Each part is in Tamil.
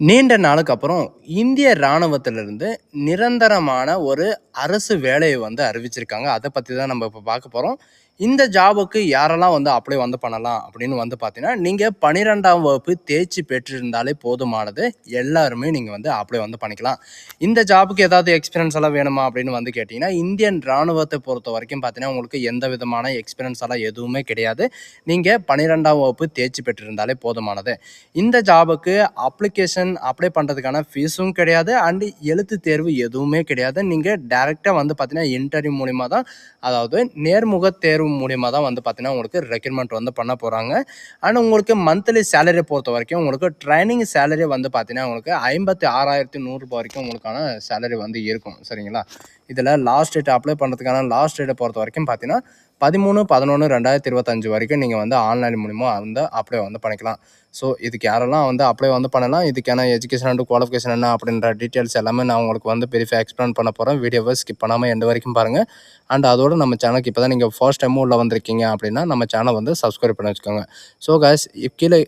நீண்ட நாளுக்கு அப்புறம் இந்திய இராணுவத்திலிருந்து நிரந்தரமான ஒரு அரசு வேலையை வந்து அறிவிச்சிருக்காங்க. அதை பற்றி தான் நம்ம இப்போ பார்க்க போகிறோம் இந்த ஜாபுக்கு யாரெல்லாம் வந்து அப்ளை வந்து பண்ணலாம் அப்படின்னு வந்து பார்த்தீங்கன்னா, நீங்கள் பன்னிரெண்டாம் வகுப்பு தேர்ச்சி பெற்றிருந்தாலே போதுமானது. எல்லாருமே நீங்கள் வந்து அப்ளை வந்து பண்ணிக்கலாம். இந்த ஜாபுக்கு ஏதாவது எக்ஸ்பீரியன்ஸ் எல்லாம் வேணுமா அப்படின்னு வந்து கேட்டிங்கன்னா இந்தியன் ராணுவத்தை பொறுத்த வரைக்கும் பார்த்தீங்கன்னா, உங்களுக்கு எந்த விதமான எக்ஸ்பீரியன்ஸ் எல்லாம் எதுவுமே கிடையாது. நீங்கள் பன்னிரெண்டாம் வகுப்பு தேர்ச்சி பெற்றிருந்தாலே போதுமானது. இந்த ஜாபுக்கு அப்ளிகேஷன் அப்ளை பண்ணுறதுக்கான ஃபீஸும் கிடையாது. அண்டு எழுத்து தேர்வு எதுவுமே கிடையாது. நீங்கள் டேரெக்டாக வந்து பார்த்தீங்கன்னா, இன்டர்வியூ மூலிமா தான் அதாவது நேர்முக தேர்வு மூலியமா தான் வந்து பார்த்தீங்கன்னா, உங்களுக்கு ரெக்ரூட்மெண்ட் வந்து பண்ண போகிறாங்க அண்ட் உங்களுக்கு மந்த்லி சேலரி பொறுத்த வரைக்கும் உங்களுக்கு ட்ரைனிங் சேலரி வந்து பார்த்தீங்கன்னா, உங்களுக்கு ஐம்பத்தி ஆறாயிரத்தி நூறுரூபா வரைக்கும் உங்களுக்கான சேலரி வந்து இருக்கும். சரிங்களா? இதில் லாஸ்ட் டேட் அப்ளை பண்ணுறதுக்கான லாஸ்ட் டேட்டை பொறுத்த வரைக்கும் பார்த்தீங்கன்னா, 13/11/2025 வரைக்கும் நீங்கள் வந்து ஆன்லைன் மூலிமா வந்து அப்ளை வந்து பண்ணிக்கலாம். ஸோ இதுக்கு யாரெல்லாம் வந்து அப்ளை வந்து பண்ணலாம், இதுக்கான எஜுகேஷன் அண்ட் குவாலிஃபிகேஷன் என்ன அப்படின்ற டீட்டெயில்ஸ் எல்லாமே நான் உங்களுக்கு வந்து பெரிய எக்ஸ்பிளைன் பண்ண போகிறேன் வீடியோவை ஸ்கிப் பண்ணாமல் எண்டு வரைக்கும் பாருங்கள் அண்ட் அதோடு நம்ம சேனலுக்கு இப்போ தான் நீங்கள் ஃபர்ஸ்ட் டைம் உள்ள வந்திருக்கீங்க அப்படின்னா, நம்ம சேனல் வந்து சப்ஸ்கிரைப் பண்ணி வச்சுக்கோங்க. ஸோ காய்ஸ் கீழே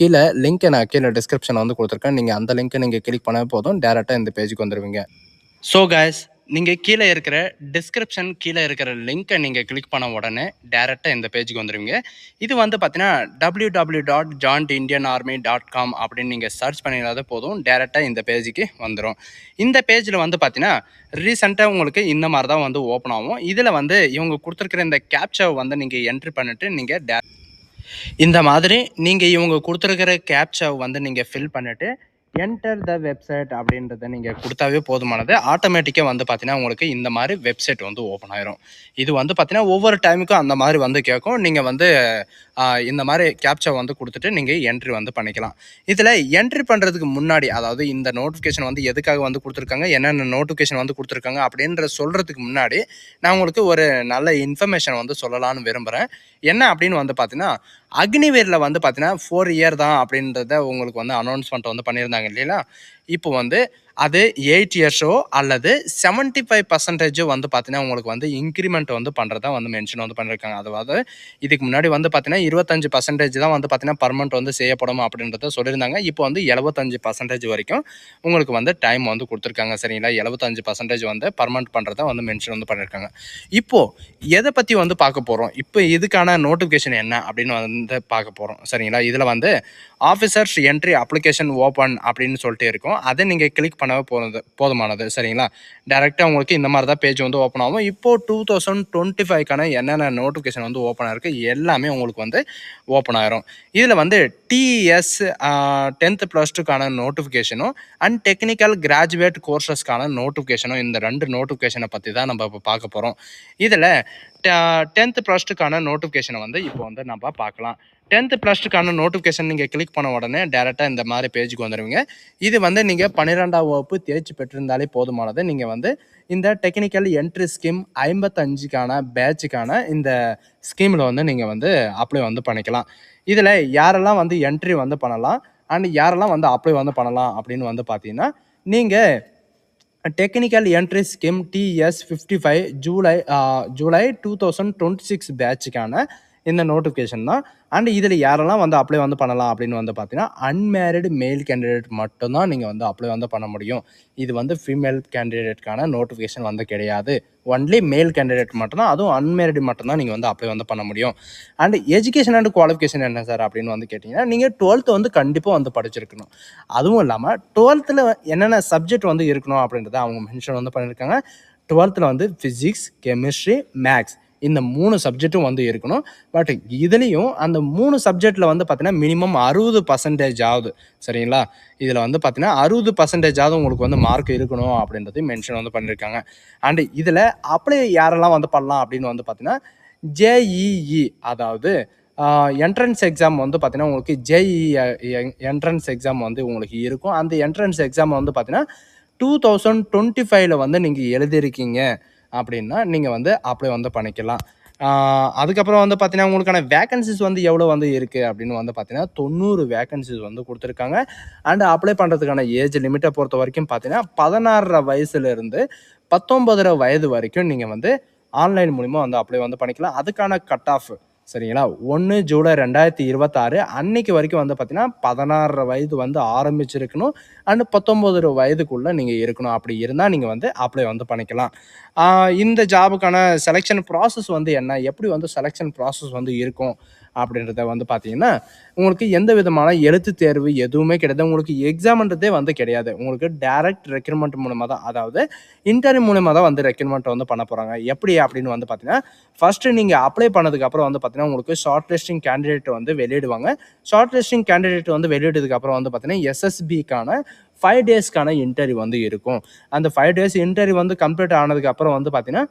கீழே லிங்க்கை நான் கீழே டிஸ்கிரிப்ஷன் வந்து கொடுத்துருக்கேன் நீங்கள் அந்த லிங்க்கை நீங்கள் கிளிக் பண்ணவே போதும். டேரெக்டாக இந்த பேஜுக்கு வந்துருவீங்க. ஸோ காய்ஸ் நீங்கள் கீழே இருக்கிற டிஸ்கிரிப்ஷன் கீழே இருக்கிற லிங்க்கை நீங்கள் கிளிக் பண்ண உடனே டேரெக்டாக இந்த பேஜுக்கு வந்துடுவீங்க இது வந்து பார்த்தீங்கன்னா, காம் அப்படின்னு நீங்கள் சர்ச் பண்ணீங்கனாலே போதும். டேரெக்டாக இந்த பேஜுக்கு வந்துடும் இந்த பேஜில் வந்து பார்த்தீங்கன்னா, ரீசெண்டாக உங்களுக்கு இந்த மாதிரி தான் வந்து ஓப்பன் ஆகும். இதில் வந்து இவங்க கொடுத்துருக்குற இந்த கேப்சாவை வந்து நீங்கள் என்ட்ரி பண்ணிவிட்டு நீங்கள் டே இந்த மாதிரி நீங்கள் இவங்க குடுத்திருக்கிற கேப்சாவை வந்து நீங்கள் ஃபில் பண்ணிவிட்டு என்டர் த வெப்சைட் அப்படின்றத நீங்கள் கொடுத்தாவே போதுமானது. ஆட்டோமேட்டிக்காக வந்து பார்த்தீங்கன்னா, உங்களுக்கு இந்த மாதிரி வெப்சைட் வந்து ஓப்பன் ஆயிரும். இது வந்து பார்த்தீங்கன்னா, ஒவ்வொரு டைமுக்கும் அந்த மாதிரி வந்து கேட்கும். நீங்கள் வந்து இந்த மாதிரி கேப்சா வந்து கொடுத்துட்டு நீங்கள் என்ட்ரி வந்து பண்ணிக்கலாம். இதில் என்ட்ரி பண்ணுறதுக்கு முன்னாடி அதாவது இந்த நோட்டிஃபிகேஷன் வந்து எதுக்காக வந்து கொடுத்துருக்காங்க என்னென்ன நோட்டிஃபிகேஷன் வந்து கொடுத்துருக்காங்க அப்படின்ற சொல்கிறதுக்கு முன்னாடி, நான் உங்களுக்கு ஒரு நல்ல இன்ஃபர்மேஷன் வந்து சொல்லலாம்னு விரும்புகிறேன் என்ன அப்படின்னு வந்து பார்த்தீங்கன்னா, அக்னிவேரில் வந்து பார்த்தீங்கன்னா, ஃபோர் இயர் தான் அப்படின்றத உங்களுக்கு வந்து அனௌன்ஸ்மெண்ட் வந்து பண்ணியிருந்தாங்க இல்லைங்களா? இப்போ வந்து அது எயிட் இயர்ஸோ அல்லது 75% வந்து பார்த்தீங்கன்னா, உங்களுக்கு வந்து இன்க்ரிமெண்ட் வந்து பண்ணுறதா வந்து மென்ஷன் வந்து பண்ணியிருக்காங்க. அதாவது இதுக்கு முன்னாடி வந்து பார்த்தீங்கன்னா, 25% தான் வந்து பார்த்தீங்கன்னா, பர்மனெண்ட் வந்து செய்யப்படும் அப்படின்றத சொல்லியிருந்தாங்க. இப்போ வந்து 75% வரைக்கும் உங்களுக்கு வந்து டைம் வந்து கொடுத்துருக்காங்க சரிங்களா? 75% வந்து பர்மனெண்ட் பண்ணுறதா வந்து மென்ஷன் வந்து பண்ணியிருக்காங்க. இப்போது எதை பற்றி வந்து பார்க்க போகிறோம் இப்போ இதுக்கான நோட்டிஃபிகேஷன் என்ன அப்படின்னு வந்து பார்க்க போகிறோம் சரிங்களா? இதில் வந்து ஆஃபீஸர்ஸ் என்ட்ரி அப்ளிகேஷன் ஓப்பன் அப்படின்னு சொல்லிட்டு இருக்கும். அதை நீங்கள் கிளிக் பண்ணவே போது போதுமானது. சரிங்களா? டேரெக்டாக உங்களுக்கு இந்த மாதிரி தான் பேஜ் வந்து ஓப்பன் ஆகும். இப்போது டூ தௌசண்ட் டுவெண்ட்டி ஃபைவ்க்கான என்னென்ன நோட்டிஃபிகேஷன் வந்து ஓப்பன் ஆயிருக்கு எல்லாமே உங்களுக்கு வந்து ஓப்பன் ஆயிரும். இதில் வந்து டிஎஸ் டென்த்து ப்ளஸ் டூக்கான நோட்டிஃபிகேஷனும் அண்ட் டெக்னிக்கல் கிராஜுவேட் கோர்ஸஸ்க்கான நோட்டிஃபிகேஷனும் இந்த ரெண்டு நோட்டிஃபிகேஷனை பற்றி தான் நம்ம இப்போ பார்க்க போகிறோம் இதில் ட 10த் பிளஸ் 2க்கான நோட்டிஃபிகேஷன வந்து இப்போ வந்து நம்ம பார்க்கலாம். டென்த்து ப்ளஸ் டூக்கான நோட்டிஃபிகேஷன் நீங்கள் கிளிக் பண்ண உடனே டேரெக்டாக இந்த மாதிரி பேஜுக்கு வந்துடுவீங்க இது வந்து நீங்கள் பன்னிரெண்டாம் வகுப்பு தேர்ச்சி பெற்றிருந்தாலே போதுமானது. நீங்கள் வந்து இந்த டெக்னிக்கல் என்ட்ரி ஸ்கீம் ஐம்பத்தஞ்சுக்கான பேட்சுக்கான இந்த ஸ்கீமில் வந்து நீங்கள் வந்து அப்ளை வந்து பண்ணிக்கலாம். இதில் யாரெல்லாம் வந்து என்ட்ரி வந்து பண்ணலாம், அண்ட் யாரெல்லாம் வந்து அப்ளை வந்து பண்ணலாம் அப்படின்னு வந்து பார்த்தீங்கன்னா, நீங்கள் technical entry scheme TES 55 July July two thousand twenty six பேட்சுக்கான இந்த நோட்டிஃபிகேஷன் தான். அண்ட் இதில் யாரெல்லாம் வந்து அப்ளை வந்து பண்ணலாம் அப்படின்னு வந்து பார்த்தீங்கன்னா, அன்மேரிடு மேல் கேண்டிடேட் மட்டும்தான் நீங்கள் வந்து அப்ளை வந்து பண்ண முடியும். இது வந்து ஃபீமேல் கேண்டிடேட்க்கான நோட்டிஃபிகேஷன் வந்து கிடையாது. ஒன்லி மேல் கேண்டிடேட் மட்டும்தான் அதுவும் அன்மேரிடு மட்டும்தான் நீங்கள் வந்து அப்ளை வந்து பண்ண முடியும். அண்ட் எஜுகேஷன் அண்ட் குவாலிஃபிகேஷன் என்ன சார் அப்படின்னு வந்து கேட்டிங்கன்னா நீங்கள் டுவெல்த்து வந்து கண்டிப்பாக வந்து படிச்சிருக்கணும். அதுவும் இல்லாமல் டுவெல்த்தில் என்னென்ன சப்ஜெக்ட் வந்து இருக்கணும் அப்படின்றத அவங்க மென்ஷன் வந்து பண்ணியிருக்காங்க. 12த்ல வந்து ஃபிசிக்ஸ் கெமிஸ்ட்ரி, மேக்ஸ் இந்த மூணு சப்ஜெக்ட்டும் வந்து இருக்கணும். பட் இதுலேயும் அந்த மூணு சப்ஜெக்டில் வந்து பார்த்தீங்கன்னா, மினிமம் அறுபது பர்சன்டேஜ் ஆகுது சரிங்களா? இதில் வந்து பார்த்தீங்கன்னா, 60% ஆகுது உங்களுக்கு வந்து மார்க் இருக்கணும் அப்படின்றதையும் மென்ஷன் வந்து பண்ணியிருக்காங்க. அண்ட் இதில் அப்ளை யாரெல்லாம் வந்து பண்ணலாம் அப்படின்னு வந்து பார்த்தீங்கன்னா, ஜேஇஇ அதாவது என்ட்ரன்ஸ் எக்ஸாம் வந்து பார்த்தீங்கன்னா, உங்களுக்கு ஜேஇஇ என்ட்ரன்ஸ் எக்ஸாம் வந்து உங்களுக்கு இருக்கும். அந்த என்ட்ரன்ஸ் எக்ஸாம் வந்து பார்த்தீங்கன்னா, 2025ல வந்து நீங்கள் எழுதியிருக்கீங்க அப்படின்னா, நீங்கள் வந்து அப்ளை வந்து பண்ணிக்கலாம். அதுக்கப்புறம் வந்து பார்த்தீங்கன்னா, உங்களுக்கான வேகன்சிஸ் வந்து எவ்வளோ வந்து இருக்குது அப்படின்னு வந்து பார்த்தீங்கன்னா, தொண்ணூறு வேகன்சிஸ் வந்து கொடுத்துருக்காங்க அண்ட் அப்ளை பண்ணுறதுக்கான ஏஜ் லிமிட்டை பொறுத்த வரைக்கும் பார்த்தீங்கன்னா, பதினாறரை வயசுலேருந்து பத்தொம்பதரை வயது வரைக்கும் நீங்கள் வந்து ஆன்லைன் மூலிமா வந்து அப்ளை வந்து பண்ணிக்கலாம். அதுக்கான கட் ஆஃப் சரிங்களா? ஒன்று ஜூலை ரெண்டாயிரத்தி இருபத்தாறு அன்னைக்கு வரைக்கும் வந்து பார்த்தீங்கன்னா பதினாறு வயது வந்து ஆரம்பிச்சிருக்கணும். அண்ட் பத்தொம்போது வயதுக்குள்ளே நீங்கள் இருக்கணும். அப்படி இருந்தால் நீங்கள் வந்து அப்ளை வந்து பண்ணிக்கலாம். இந்த ஜாபுக்கான செலெக்ஷன் ப்ராசஸ் வந்து என்ன? எப்படி வந்து செலெக்ஷன் ப்ராசஸ் வந்து இருக்கும்? அப்படின்றத வந்து பார்த்தீங்கன்னா உங்களுக்கு எந்த விதமான எழுத்து தேர்வு எதுவுமே கிடையாது. உங்களுக்கு எக்ஸாம்ன்றதே வந்து கிடையாது. உங்களுக்கு டைரக்ட் ரெக்ரூட்மெண்ட் மூலமாக தான் அதாவது இன்டர்வியூ மூலமாக தான் வந்து ரெக்ரூட்மெண்ட் வந்து பண்ண போகிறாங்க எப்படி அப்படின்னு வந்து பார்த்தீங்கன்னா ஃபஸ்ட்டு நீங்கள் அப்ளை பண்ணதுக்கப்புறம் வந்து பார்த்தீங்கன்னா உங்களுக்கு ஷார்ட் லிஸ்டிங் கேண்டிடேட் வந்து வெளியிடுவாங்க. ஷார்ட் லிஸ்டிங் கேண்டிடேட் வந்து வெளியிட்டதுக்கப்புறம் வந்து பார்த்தீங்கன்னா எஸ்எஸ்பிக்கான ஃபைவ் டேஸ்க்கான இன்டர்வியூ வந்து இருக்கும். அந்த ஃபைவ் டேஸ் இன்டர்வியூ வந்து கம்ப்ளீட் ஆனதுக்கப்புறம் வந்து பார்த்தீங்கன்னா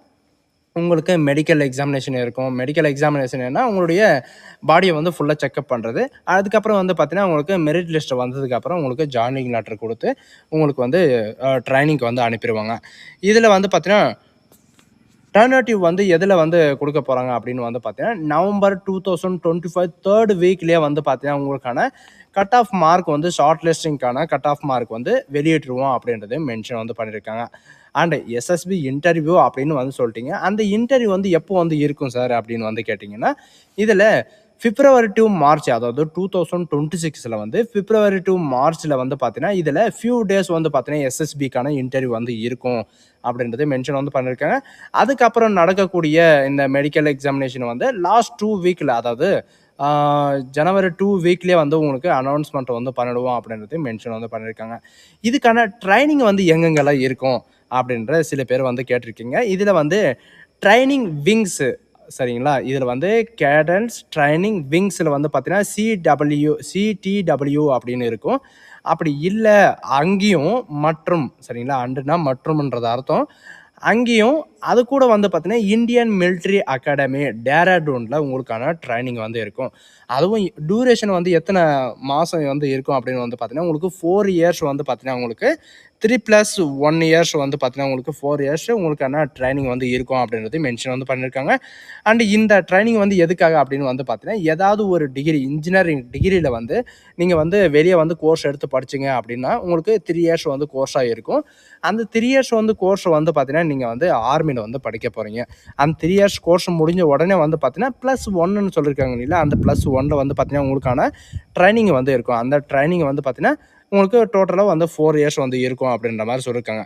உங்களுக்கு மெடிக்கல் எக்ஸாமினேஷன் இருக்கும். மெடிக்கல் எக்ஸாமினேஷன் உங்களுடைய பாடியை வந்து ஃபுல்லாக செக்அப் பண்ணுறது அதுக்கப்புறம் வந்து பார்த்தீங்கன்னா உங்களுக்கு மெரிட் லிஸ்ட்டு வந்ததுக்கப்புறம் உங்களுக்கு ஜாயினிங் லெட்டர் கொடுத்து உங்களுக்கு வந்து ட்ரைனிங்க்கு வந்து அனுப்பிடுவாங்க. இதில் வந்து பார்த்தீங்கன்னா டர்னேட்டிவ் வந்து எதில் வந்து கொடுக்க போகிறாங்க அப்படின்னு வந்து பார்த்தீங்கன்னா November two thousand twenty five third வீக்லேயே வந்து பார்த்தீங்கன்னா உங்களுக்கான கட் ஆஃப் மார்க் வந்து ஷார்ட் லிஸ்டிங்க்கான கட் ஆஃப் மார்க் வந்து வெளியிட்டுருவோம் அப்படின்றது மென்ஷன் வந்து பண்ணியிருக்காங்க அண்ட் எஸ்எஸ்பி இன்டர்வியூ அப்படின்னு வந்து சொல்லிட்டீங்க. அந்த இன்டர்வியூ வந்து எப்போ வந்து இருக்கும் சார் அப்படின்னு வந்து கேட்டிங்கன்னா இதில் பிப்ரவரி டு மார்ச் அதாவது டூ தௌசண்ட் டுவெண்ட்டி சிக்ஸில் வந்து பிப்ரவரி டு மார்ச்சில் வந்து பார்த்தீங்கன்னா இதில் ஃபியூ டேஸ் வந்து பார்த்தீங்கன்னா எஸ்எஸ்பிக்கான இன்டர்வியூ வந்து இருக்கும் அப்படின்றது மென்ஷன் வந்து பண்ணியிருக்காங்க அதுக்கப்புறம் நடக்கக்கூடிய இந்த மெடிக்கல் எக்ஸாமினேஷன் வந்து லாஸ்ட் டூ வீக்கில் அதாவது ஜனவரி டூ வீக்லேயே வந்து உங்களுக்கு அனௌன்ஸ்மெண்ட் வந்து பண்ணிடுவோம் அப்படின்றது மென்ஷன் வந்து பண்ணியிருக்காங்க இதுக்கான ட்ரைனிங் வந்து எங்கெங்கெல்லாம் இருக்கும்? அப்படின்ற சில பேர் வந்து கேட்டிருக்கீங்க. இதில் வந்து ட்ரைனிங் விங்ஸு சரிங்களா? இதில் வந்து கேடன்ஸ் ட்ரைனிங் விங்ஸில் வந்து பார்த்தீங்கன்னா சிடபிள்யூ சிடிடபிள்யூ அப்படின்னு இருக்கும். அப்படி இல்லை அங்கேயும் மற்றும் சரிங்களா? அண்டுனா மற்றும்ன்றது அர்த்தம். அங்கேயும் அது கூட வந்து பார்த்தீங்கன்னா இந்தியன் மிலிட்ரி அகாடமி டேராடூனில் உங்களுக்கான ட்ரைனிங் வந்து இருக்கும். அதுவும் டூரேஷன் வந்து எத்தனை மாதம் வந்து இருக்கும் அப்படின்னு வந்து பார்த்தீங்கன்னா உங்களுக்கு ஃபோர் இயர்ஸ் வந்து பார்த்தீங்கன்னா உங்களுக்கு த்ரீ ப்ளஸ் ஒன் இயர்ஸ் வந்து பார்த்தீங்கன்னா உங்களுக்கு ஃபோர் இயர்ஸ் உங்களுக்கான ட்ரைனிங் வந்து இருக்கும் அப்படின்றது மென்ஷன் வந்து பண்ணியிருக்காங்க அண்ட் இந்த ட்ரைனிங் வந்து எதுக்காக அப்படின்னு வந்து பார்த்தீங்கன்னா ஏதாவது ஒரு டிகிரி இன்ஜினியரிங் டிகிரியில் வந்து நீங்கள் வந்து வெளியே வந்து கோர்ஸ் எடுத்து படிச்சிங்க அப்படின்னா உங்களுக்கு த்ரீ இயர்ஸ் வந்து கோர்ஸாக இருக்கும். அந்த த்ரீ இயர்ஸ் வந்து கோர்ஸ் வந்து பார்த்தீங்கன்னா நீங்கள் வந்து ஆர்மியில் வந்து படிக்க போகிறீங்க அந்த த்ரீ இயர்ஸ் கோர்ஸ் முடிஞ்ச உடனே வந்து பார்த்தீங்கன்னா ப்ளஸ் ஒன்னுன்னு சொல்லியிருக்காங்க இல்லையா அந்த ப்ளஸ் ஒன்னில் வந்து பார்த்தீங்கன்னா உங்களுக்கான ட்ரைனிங் வந்து இருக்கும். அந்த ட்ரைனிங் வந்து பார்த்தீங்கன்னா உங்களுக்கு டோட்டலாக வந்து ஃபோர் இயர்ஸ் வந்து இருக்கும் அப்படின்ற மாதிரி சொல்லியிருக்காங்க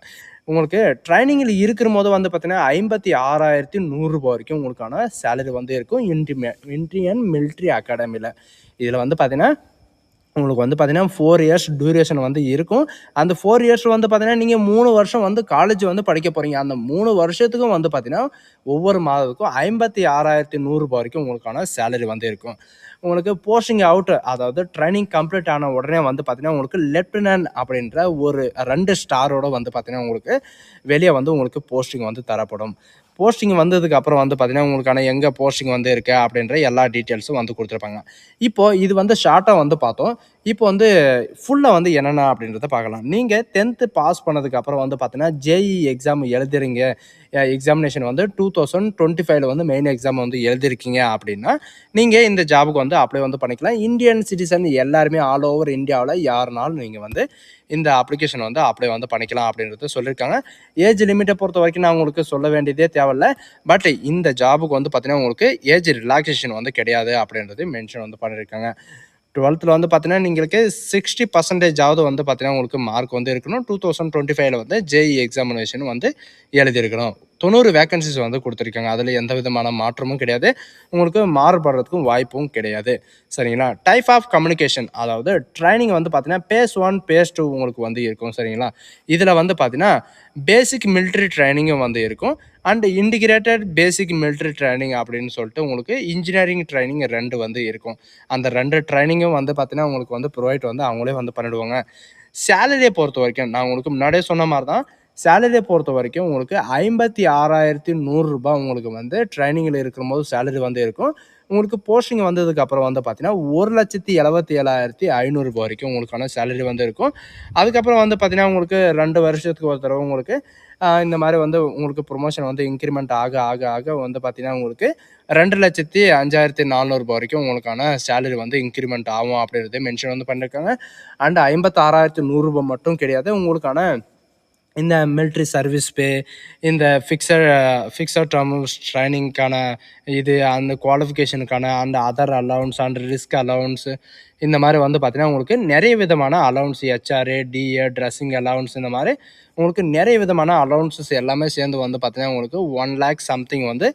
உங்களுக்கு ட்ரைனிங்கில் இருக்கிற போது வந்து பார்த்தீங்கன்னா ஐம்பத்தி ஆறாயிரத்தி நூறுரூபா வரைக்கும் உங்களுக்கான சேலரி வந்து இருக்கும். இன்டி இந்தியன் மிலிட்ரி அகாடமியில் இதில் வந்து பார்த்தீங்கன்னா உங்களுக்கு வந்து பார்த்தீங்கன்னா ஃபோர் இயர்ஸ் டியூரேஷன் வந்து இருக்கும். அந்த ஃபோர் இயர்ஸ் வந்து பார்த்தீங்கன்னா நீங்கள் மூணு வருஷம் வந்து காலேஜ் வந்து படிக்க போகிறீங்க அந்த மூணு வருஷத்துக்கும் வந்து பார்த்தீங்கன்னா ஒவ்வொரு மாதத்துக்கும் ஐம்பத்தி ஆறாயிரத்தி நூறுரூபா வரைக்கும் உங்களுக்கான சேலரி வந்து இருக்கும். உங்களுக்கு போஸ்டிங் அவுட் அதாவது ட்ரைனிங் கம்ப்ளீட் ஆன உடனே வந்து பார்த்தீங்கன்னா உங்களுக்கு லெப்டினன்ட் அப்படின்ற ஒரு ரெண்டு ஸ்டாரோட வந்து பார்த்தீங்கன்னா உங்களுக்கு வெளியே வந்து உங்களுக்கு போஸ்டிங் வந்து தரப்படும். போஸ்டிங் வந்ததுக்கு அப்புறம் வந்து பார்த்தீங்கன்னா உங்களுக்கான எங்கே போஸ்டிங் வந்து இருக்கு அப்படின்ற எல்லா டீட்டெயில்ஸும் வந்து கொடுத்துருப்பாங்க. இப்போ இது வந்து ஷார்ட்டாக வந்து பார்த்தோம். இப்போ வந்து ஃபுல்லாக வந்து என்னென்ன அப்படின்றத பார்க்கலாம். நீங்கள் டென்த்து பாஸ் பண்ணதுக்கு அப்புறம் வந்து பார்த்தீங்கன்னா ஜேஇ எக்ஸாம் எழுதுறீங்க. எக்ஸாமினேஷன் வந்து டூ தௌசண்ட் டுவெண்ட்டி ஃபைவ்ல வந்து மெயின் எக்ஸாம் வந்து எழுதிருக்கீங்க அப்படின்னா நீங்கள் இந்த ஜாபுக்கு வந்து அப்ளை வந்து பண்ணிக்கலாம். இந்தியன் சிட்டிசன் எல்லாருமே ஆல் ஓவர் இந்தியாவில் யாருனாலும் நீங்கள் வந்து இந்த அப்ளிகேஷன் வந்து அப்ளை வந்து பண்ணிக்கலாம் அப்படின்றத சொல்லியிருக்காங்க. ஏஜ் லிமிட்டை பொறுத்த வரைக்கும் நான் உங்களுக்கு சொல்ல வேண்டியதே தேவையில்ல. பட் இந்த ஜாபுக்கு வந்து பார்த்தீங்கன்னா உங்களுக்கு ஏஜ் ரிலாக்ஸேஷன் வந்து கிடையாது அப்படின்றது மென்ஷன் வந்து பண்ணியிருக்காங்க. டுவெல்த்தில் வந்து பார்த்தீங்கன்னா நீங்களுக்கு சிக்ஸ்டி பர்சன்டேஜாவது வந்து பார்த்தீங்கன்னா உங்களுக்கு மார்க் வந்து இருக்கணும். டூ தௌசண்ட் டுவெண்ட்டி ஃபைவ்ல வந்து ஜேஇ எக்ஸாமினேஷன் வந்து எழுதியிருக்கணும். தொண்ணூறு வேகன்சிஸ் வந்து கொடுத்துருக்காங்க. அதில் எந்த விதமான மாற்றமும் கிடையாது. உங்களுக்கு மாறுபடுறதுக்கும் வாய்ப்பும் கிடையாது. சரிங்களா? டைப் ஆஃப் கம்யூனிகேஷன் அதாவது ட்ரைனிங் வந்து பார்த்தீங்கன்னா பேஸ் ஒன் பேஸ் டூ உங்களுக்கு வந்து இருக்கும். சரிங்களா? இதில் வந்து பார்த்தீங்கன்னா பேசிக் மிலிட்ரி ட்ரைனிங்கும் வந்து இருக்கும். And integrated basic military training அப்படின்னு சொல்லிட்டு உங்களுக்கு இன்ஜினியரிங் ட்ரைனிங் ரெண்டு வந்து இருக்கும். அந்த ரெண்டு ட்ரைனிங்கும் வந்து பார்த்தீங்கன்னா உங்களுக்கு வந்து ப்ரொவைட் வந்து அவங்களே வந்து பண்ணிடுவாங்க. சேலரியை பொறுத்த வரைக்கும் நான் உங்களுக்கு முன்னாடியே சொன்ன மாதிரி தான் சேலரியை பொறுத்த வரைக்கும் உங்களுக்கு ஐம்பத்தி ஆறாயிரத்தி நூறுரூபா உங்களுக்கு வந்து ட்ரைனிங்கில் இருக்கும்போது சேலரி வந்து இருக்கும். உங்களுக்கு போஸ்டிங் வந்ததுக்கு அப்புறம் வந்து பார்த்தீங்கன்னா ஒரு லட்சத்தி எழுபத்தி ஏழாயிரத்தி ஐநூறுரூபா வரைக்கும் உங்களுக்கான சேலரி வந்து இருக்கும். அதுக்கப்புறம் வந்து பார்த்தீங்கன்னா உங்களுக்கு ரெண்டு வருஷத்துக்கு ஒரு தடவை உங்களுக்கு இந்த மாதிரி வந்து உங்களுக்கு ப்ரொமோஷன் வந்து இன்க்ரிமெண்ட் ஆக ஆக ஆக வந்து பார்த்தீங்கன்னா உங்களுக்கு ரெண்டு லட்சத்தி அஞ்சாயிரத்தி நானூறுபா வரைக்கும் உங்களுக்கான சேலரி வந்து இன்க்ரிமெண்ட் ஆகும் அப்படின்றது மென்ஷன் வந்து பண்ணியிருக்காங்க அண்ட் ஐம்பத்தாறாயிரத்தி நூறுரூபா மட்டும் கிடையாது உங்களுக்கான இந்த மிலிட்ரி சர்வீஸ் பே இந்த ஃபிக்ஸட் ஃபிக்ஸட் டேர்ம் ட்ரைனிங்க்கான இது அந்த குவாலிஃபிகேஷனுக்கான அந்த other allowance and risk allowance இந்த மாதிரி வந்து பார்த்திங்கன்னா உங்களுக்கு நிறைய விதமான allowance HRA DA dressing allowance இந்த மாதிரி உங்களுக்கு நிறைய விதமான அலவுன்சஸ் எல்லாமே சேர்ந்து வந்து பார்த்திங்கன்னா உங்களுக்கு ஒன் லேக் சம்திங் வந்து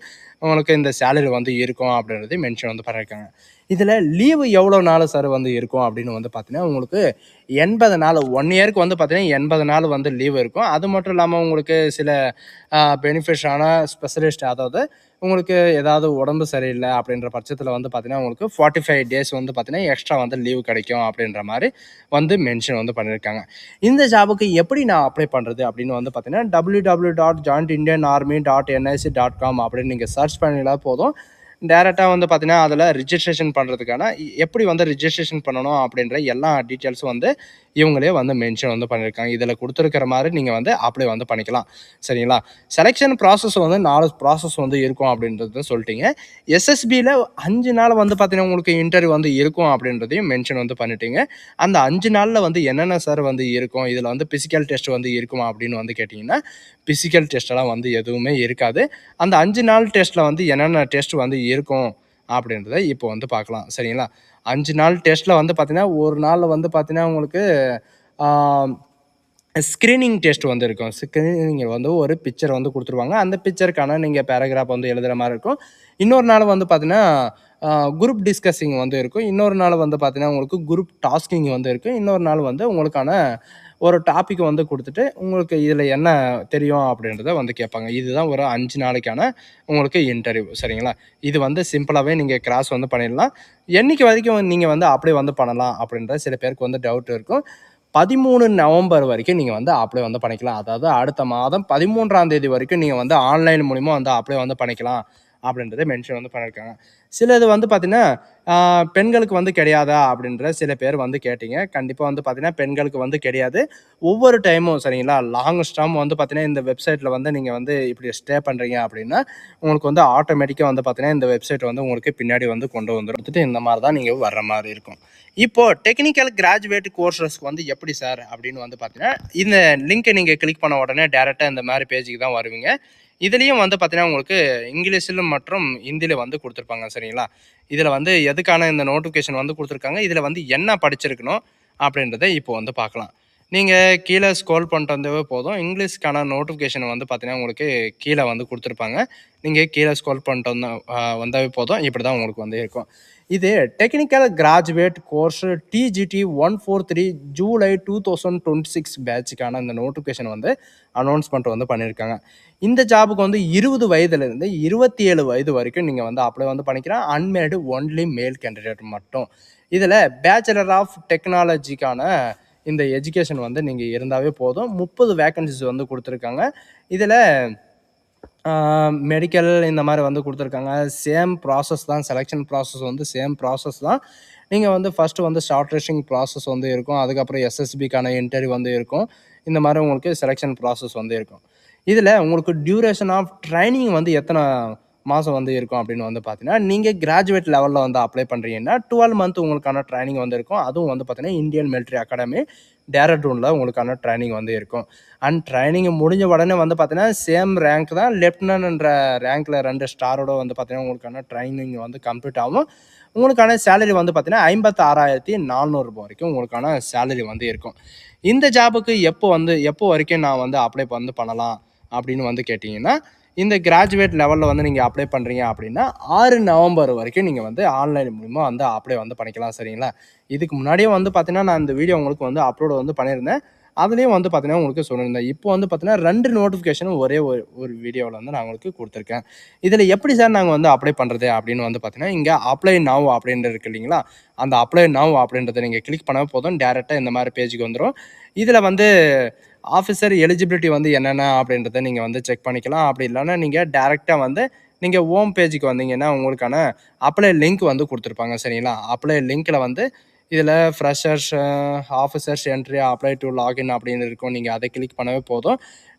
உங்களுக்கு இந்த சேலரி வந்து இருக்கும் அப்படின்றது மென்ஷன் வந்து பண்ணியிருக்காங்க இதில் லீவு எவ்வளோ நாள் சார் வந்து இருக்கும் அப்படின்னு வந்து பார்த்தீங்கன்னா உங்களுக்கு எண்பது நாள் ஒன் இயருக்கு வந்து பார்த்தீங்கன்னா எண்பது நாள் வந்து லீவு இருக்கும். அது மட்டும் இல்லாமல் உங்களுக்கு சில பெனிஃபிஷான ஸ்பெஷலிஸ்ட் அதாவது உங்களுக்கு ஏதாவது உடம்பு சரியில்லை அப்படின்ற பட்சத்தில் வந்து பார்த்தீங்கன்னா உங்களுக்கு ஃபார்ட்டி ஃபைவ் டேஸ் வந்து பார்த்தீங்கன்னா எக்ஸ்ட்ரா வந்து லீவு கிடைக்கும் அப்படின்ற மாதிரி வந்து மென்ஷன் வந்து பண்ணியிருக்காங்க இந்த ஜாபுக்கு எப்படி நான் அப்ளை பண்ணுறது அப்படின்னு வந்து பார்த்தீங்கன்னா W W dot joint Indian army dot NIC dot com அப்படின்னு நீங்கள் சர்ச் பண்ணினா போதும். டேரெக்டாக வந்து பார்த்தீங்கன்னா அதில் ரிஜிஸ்ட்ரேஷன் பண்ணுறதுக்கான எப்படி வந்து ரிஜிஸ்ட்ரேஷன் பண்ணணும் அப்படின்ற எல்லா டீட்டெயில்ஸும் வந்து இவங்களே வந்து மென்ஷன் வந்து பண்ணியிருக்காங்க இதில் கொடுத்துருக்கிற மாதிரி நீங்கள் வந்து அப்ளை வந்து பண்ணிக்கலாம். சரிங்களா? செலெக்ஷன் ப்ராசஸ் வந்து நாலு ப்ராசஸ் வந்து இருக்கும் அப்படின்றத சொல்லிட்டீங்க. எஸ்எஸ்பியில் அஞ்சு நாள் வந்து பார்த்தீங்கன்னா உங்களுக்கு இன்டர்வியூ வந்து இருக்கும் அப்படின்றதையும் மென்ஷன் வந்து பண்ணிட்டீங்க. அந்த அஞ்சு நாளில் வந்து என்னென்ன சார் வந்து இருக்கும் இதில் வந்து பிசிக்கல் டெஸ்ட் வந்து இருக்குமா அப்படின்னு வந்து கேட்டிங்கன்னா பிசிக்கல் டெஸ்ட்டெல்லாம் வந்து எதுவுமே இருக்காது. அந்த அஞ்சு நாள் டெஸ்ட்டில் வந்து என்னென்ன டெஸ்ட் வந்து இருக்கும் அப்படின்றத இப்போ வந்து பார்க்கலாம். சரிங்களா? அஞ்சு நாள் டெஸ்ட்டில் வந்து பார்த்தீங்கன்னா ஒரு நாளில் வந்து பார்த்தீங்கன்னா உங்களுக்கு ஸ்க்ரீனிங் டெஸ்ட் வந்து இருக்கும். ஸ்க்ரீனிங் வந்து ஒரு பிக்சர் வந்து கொடுத்துருவாங்க. அந்த பிக்சருக்கான நீங்கள் பேராகிராஃப் வந்து எழுதுகிற மாதிரி இருக்கும். இன்னொரு நாள் வந்து பார்த்தீங்கன்னா குரூப் டிஸ்கஸிங் வந்து இருக்கும். இன்னொரு நாள் வந்து பார்த்தீங்கன்னா உங்களுக்கு குரூப் டாஸ்கிங் வந்து இருக்கும். இன்னொரு நாள் வந்து உங்களுக்கான ஒரு டாபிக் வந்து கொடுத்துட்டு உங்களுக்கு இதில் என்ன தெரியும் அப்படின்றத வந்து கேட்பாங்க. இதுதான் ஒரு அஞ்சு நாளைக்கான உங்களுக்கு இன்டர்வியூ சரிங்களா? இது வந்து சிம்பிளாகவே நீங்கள் கிராஸ் வந்து பண்ணிடலாம். என்றைக்கு வரைக்கும் நீங்கள் வந்து அப்படியே வந்து பண்ணலாம் அப்படின்ற சில பேருக்கு வந்து டவுட் இருக்கும். பதிமூணு நவம்பர் வரைக்கும் நீங்கள் வந்து அப்ளை வந்து பண்ணிக்கலாம். அதாவது அடுத்த மாதம் பதிமூன்றாம் தேதி வரைக்கும் நீங்கள் வந்து ஆன்லைன் மூலிமா வந்து அப்ளை வந்து பண்ணிக்கலாம் அப்படின்றத மென்ஷன் வந்து பண்ணியிருக்காங்க சிலது வந்து பார்த்தீங்கன்னா பெண்களுக்கு வந்து கிடையாதா அப்படின்ற சில பேர் வந்து கேட்டீங்க. கண்டிப்பாக வந்து பார்த்தீங்கன்னா பெண்களுக்கு வந்து கிடையாது. ஒவ்வொரு டைமும் சரிங்களா? லாங் ஸ்டாம் வந்து பார்த்தீங்கன்னா இந்த வெப்சைட்டில் வந்து நீங்கள் வந்து இப்படி ஸ்டே பண்ணுறீங்க அப்படின்னா உங்களுக்கு வந்து ஆட்டோமேட்டிக்காக வந்து பார்த்தீங்கன்னா இந்த வெப்சைட் வந்து உங்களுக்கு பின்னாடி வந்து கொண்டு வந்துடும் வந்துட்டு இந்த மாதிரி தான் நீங்கள் வர்ற மாதிரி இருக்கும். இப்போ டெக்னிக்கல் கிராஜுவேட் கோர்சஸ்க்கு வந்து எப்படி சார் அப்படின்னு வந்து பார்த்தீங்கன்னா இந்த லிங்கை நீங்கள் கிளிக் பண்ண உடனே டேரெக்டாக இந்த மாதிரி பேஜுக்கு தான் வருவீங்க. இதுலேயும் வந்து பார்த்தீங்கன்னா உங்களுக்கு இங்கிலீஷிலும் மற்றும் ஹிந்தியில் வந்து கொடுத்துருப்பாங்க சரிங்களா? இதில் வந்து எதுக்கான இந்த நோட்டிஃபிகேஷன் வந்து கொடுத்துருக்காங்க? இதில் வந்து என்ன படிச்சிருக்கணும்? அப்படின்றத இப்போ வந்து பார்க்கலாம். நீங்கள் கீழே ஸ்க்ரோல் பண்ணிட்டு வந்தவே போதும். இங்கிலீஷ்க்கான நோட்டிஃபிகேஷன் வந்து பார்த்தீங்கன்னா உங்களுக்கு கீழே வந்து கொடுத்துருப்பாங்க. நீங்கள் கீழே ஸ்க்ரோல் பண்ணிட்டு வந்த வந்தாவே போதும். இப்படி தான் உங்களுக்கு வந்து இருக்கும். இது technical graduate course TGD one four three July two thousand twenty six பேட்சுக்கான இந்த நோட்டிஃபிகேஷன் வந்து அனௌன்ஸ்மெண்ட் வந்து பண்ணியிருக்காங்க இந்த ஜாபுக்கு வந்து இருபது வயதுலேருந்து இருபத்தி ஏழு வயது வரைக்கும் நீங்கள் வந்து அப்ளை வந்து பண்ணிக்கலாம். அன்மேடு ஒன்லி மேல் கேண்டிடேட் மட்டும். இதில் பேச்சுலர் ஆஃப் டெக்னாலஜிக்கான இந்த எஜுகேஷன் வந்து நீங்கள் இருந்தாவே போதும். முப்பது வேக்கன்சிஸ் வந்து கொடுத்துருக்காங்க. இதில் மெடிக்கல் இந்த மாதிரி வந்து கொடுத்துருக்காங்க. சேம் ப்ராசஸ் தான் செலெக்ஷன் ப்ராசஸ் வந்து சேம் ப்ராசஸ் தான். நீங்கள் வந்து ஃபஸ்ட்டு வந்து ஷார்ட் லிஸ்டிங் ப்ராசஸ் வந்து இருக்கும். அதுக்கப்புறம் எஸ்எஸ்பிக்கான இன்டர்வியூ வந்து இருக்கும். இந்த மாதிரி உங்களுக்கு செலெக்ஷன் ப்ராசஸ் வந்து இருக்கும். இதில் உங்களுக்கு டியூரேஷன் ஆஃப் ட்ரைனிங் வந்து எத்தனை மாதம் வந்து இருக்கும் அப்படின்னு வந்து பார்த்தீங்கன்னா நீங்கள் கிராஜுவேட் லெவலில் வந்து அப்ளை பண்ணுறீங்கன்னா டுவெல் மந்த் உங்களுக்கான ட்ரைனிங் வந்து இருக்கும். அதுவும் வந்து பார்த்தீங்கன்னா இந்தியன் மிலிட்ரி அகாடமி டேரட்டூனில் உங்களுக்கான ட்ரைனிங் வந்து இருக்கும். அண்ட் ட்ரைனிங் முடிஞ்ச உடனே வந்து பார்த்தீங்கன்னா சேம் ரேங்க் தான் லெப்டினன்ட்ன்ற ரேங்க்கில் ரெண்டு ஸ்டாரோட வந்து பார்த்தீங்கன்னா உங்களுக்கான ட்ரைனிங் வந்து கம்ப்ளீட் ஆகும். உங்களுக்கான சேலரி வந்து பார்த்தீங்கன்னா ஐம்பத்தாறாயிரத்தி நானூறுரூபா வரைக்கும் உங்களுக்கான சேலரி வந்து இருக்கும். இந்த ஜாபுக்கு எப்போ வந்து எப்போ வரைக்கும் நான் வந்து அப்ளை வந்து பண்ணலாம் அப்படின்னு வந்து கேட்டிங்கன்னா இந்த கிராஜுவேட் லெவலில் வந்து நீங்கள் அப்ளை பண்ணுறீங்க அப்படின்னா ஆறு நவம்பர் வரைக்கும் நீங்கள் வந்து ஆன்லைன் மூலிமா வந்து அப்ளை வந்து பண்ணிக்கலாம் சரிங்களா? இதுக்கு முன்னாடியே வந்து பார்த்தீங்கன்னா நான் இந்த வீடியோ உங்களுக்கு வந்து அப்லோடு வந்து பண்ணியிருந்தேன். அதுலேயும் வந்து பார்த்தீங்கன்னா உங்களுக்கு சொல்லியிருந்தேன். இப்போ வந்து பார்த்தீங்கன்னா ரெண்டு நோட்டிஃபிகேஷனும் ஒரே ஒரு ஒரு வீடியோவில் வந்து நான் உங்களுக்கு கொடுத்துருக்கேன். இதில் எப்படி சார் நாங்கள் வந்து அப்ளை பண்ணுறது அப்படின்னு வந்து பார்த்தீங்கன்னா இங்கே அப்ளை நவ் அப்படின்றது இருக்கு இல்லைங்களா? அந்த அப்ளை நவ் அப்படின்றத நீங்கள் கிளிக் பண்ண போதும். டேரெக்டாக இந்த மாதிரி பேஜுக்கு வந்துடும் இதில் வந்து ஆஃபீஸர் எலிஜிபிலிட்டி வந்து என்னென்ன அப்படின்றத நீங்கள் வந்து செக் பண்ணிக்கலாம். அப்படி இல்லைன்னா நீங்கள் டேரெக்டாக வந்து நீங்கள் ஹோம் பேஜுக்கு வந்தீங்கன்னா உங்களுக்கான அப்ளை லிங்க் வந்து கொடுத்துருப்பாங்க சரிங்களா? அப்ளை லிங்க்கில் வந்து இதில் freshers officers entry apply to login அப்படின்னு இருக்கும். நீங்கள் அதை கிளிக் பண்ணவே போதும்.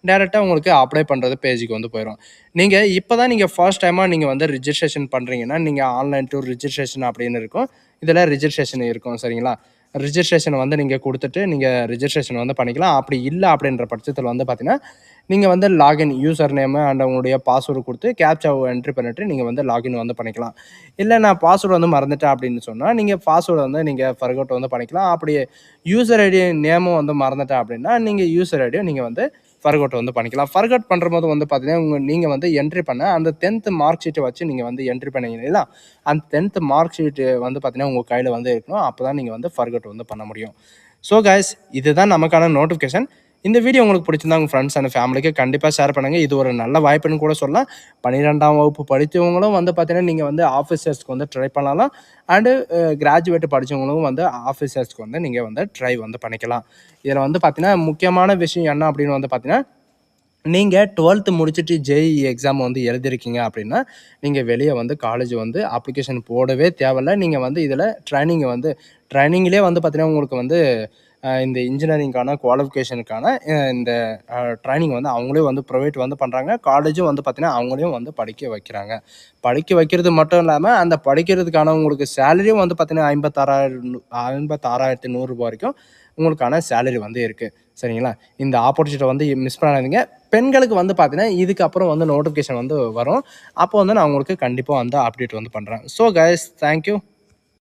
டேரெக்டாக உங்களுக்கு அப்ளை பண்ணுறது பேஜுக்கு வந்து போயிடும் நீங்கள் இப்போ தான் நீங்கள் ஃபர்ஸ்ட் டைமாக நீங்கள் வந்து ரிஜிஸ்ட்ரேஷன் பண்ணுறீங்கன்னா நீங்கள் ஆன்லைன் டு ரிஜிஸ்ட்ரேஷன் அப்படின்னு இருக்கும். இதில் ரிஜிஸ்ட்ரேஷன் இருக்கும் சரிங்களா? ரிஜிஸ்ட்ரேஷன் வந்து நீங்கள் கொடுத்துட்டு நீங்கள் ரிஜிஸ்ட்ரேஷன் வந்து பண்ணிக்கலாம். அப்படி இல்லை அப்படின்ற பட்சத்தில் வந்து பார்த்தீங்கன்னா நீங்கள் வந்து லாகின் யூசர் நேமு அண்ட் உங்களுடைய பாஸ்வேர்டு கொடுத்து கேப்சாவை என்ட்ரி பண்ணிவிட்டு நீங்கள் வந்து லாகின் வந்து பண்ணிக்கலாம். இல்லை நான் பாஸ்வேர்டு வந்து மறந்துட்டேன் அப்படின்னு சொன்னால் நீங்கள் பாஸ்வேர்டு வந்து நீங்கள் ஃபர்கவுட் வந்து பண்ணிக்கலாம். அப்படி யூசர் ஐடி நேமும் வந்து மறந்துட்டேன் அப்படின்னா நீங்கள் யூசர் ஐடியும் நீங்கள் வந்து ஃபர்கவுட் வந்து பண்ணிக்கலாம். ஃபர்கவுட் பண்ணுறபோது வந்து பார்த்தீங்கன்னா உங்கள் நீங்கள் வந்து என்ட்ரி பண்ண அந்த டென்த்து மார்க் ஷீட்டை வச்சு நீங்கள் வந்து என்ட்ரி பண்ணீங்க இல்லையா? அந்த டென்த்து மார்க் ஷீட்டு வந்து பார்த்தீங்கன்னா உங்கள் கையில் வந்து இருக்கணும். அப்போ தான் நீங்கள் வந்து ஃபர்கவுட் வந்து பண்ண முடியும். ஸோ கைஸ் இதுதான் நமக்கான நோட்டிஃபிகேஷன் இந்த வீடியோ உங்களுக்கு பிடிச்சிருந்தா உங்கள் ஃப்ரெண்ட்ஸ் அண்ட் ஃபேமிலிக்கு கண்டிப்பாக ஷேர் பண்ணுங்கள் இது ஒரு நல்ல வாய்ப்புன்னு கூட சொல்லலாம். பன்னிரெண்டாம் வகுப்பு படித்தவங்களும் வந்து பார்த்தீங்கன்னா நீங்கள் வந்து ஆஃபீஸர்ஸ்க்கு வந்து ட்ரை பண்ணலாம். அண்டு கிராஜுவேட் படித்தவங்களும் வந்து ஆஃபீஸர்ஸ்க்கு வந்து நீங்கள் வந்து ட்ரை வந்து பண்ணிக்கலாம். இதில் வந்து பார்த்தீங்கன்னா முக்கியமான விஷயம் என்ன அப்படின்னு வந்து பார்த்தீங்கன்னா நீங்கள் டுவெல்த்து முடிச்சுட்டு ஜேஇ எக்ஸாம் வந்து எழுதிருக்கீங்க அப்படின்னா நீங்கள் வெளியே வந்து காலேஜ் வந்து அப்ளிகேஷன் போடவே தேவையில்ல. நீங்கள் வந்து இதில் ட்ரைனிங் வந்து ட்ரைனிங்லேயே வந்து பார்த்தீங்கன்னா உங்களுக்கு வந்து இந்த இன்ஜினியரிங்கான குவாலிஃபிகேஷனுக்கான இந்த ட்ரைனிங் வந்து அவங்களே வந்து ப்ரொவைட் வந்து பண்ணுறாங்க காலேஜும் வந்து பார்த்தீங்கன்னா அவங்களையும் வந்து படிக்க வைக்கிறாங்க. படிக்க வைக்கிறது மட்டும் இல்லாமல் அந்த படிக்கிறதுக்கான உங்களுக்கு சேலரியும் வந்து பார்த்தீங்கன்னா ஐம்பத்தாறாயிரம் ஐம்பத்தாறாயிரத்தி நூறுரூபா வரைக்கும் உங்களுக்கான சேலரி வந்து இருக்குது சரிங்களா? இந்த ஆப்பர்ச்சுனிட்டி வந்து மிஸ் பண்ணாதீங்க. பெண்களுக்கு வந்து பார்த்தீங்கன்னா இதுக்கப்புறம் வந்து நோட்டிஃபிகேஷன் வந்து வரும். அப்போ வந்து நான் உங்களுக்கு கண்டிப்பாக வந்து அப்டேட் வந்து பண்ணுறேன் ஸோ கைஸ் தேங்க்யூ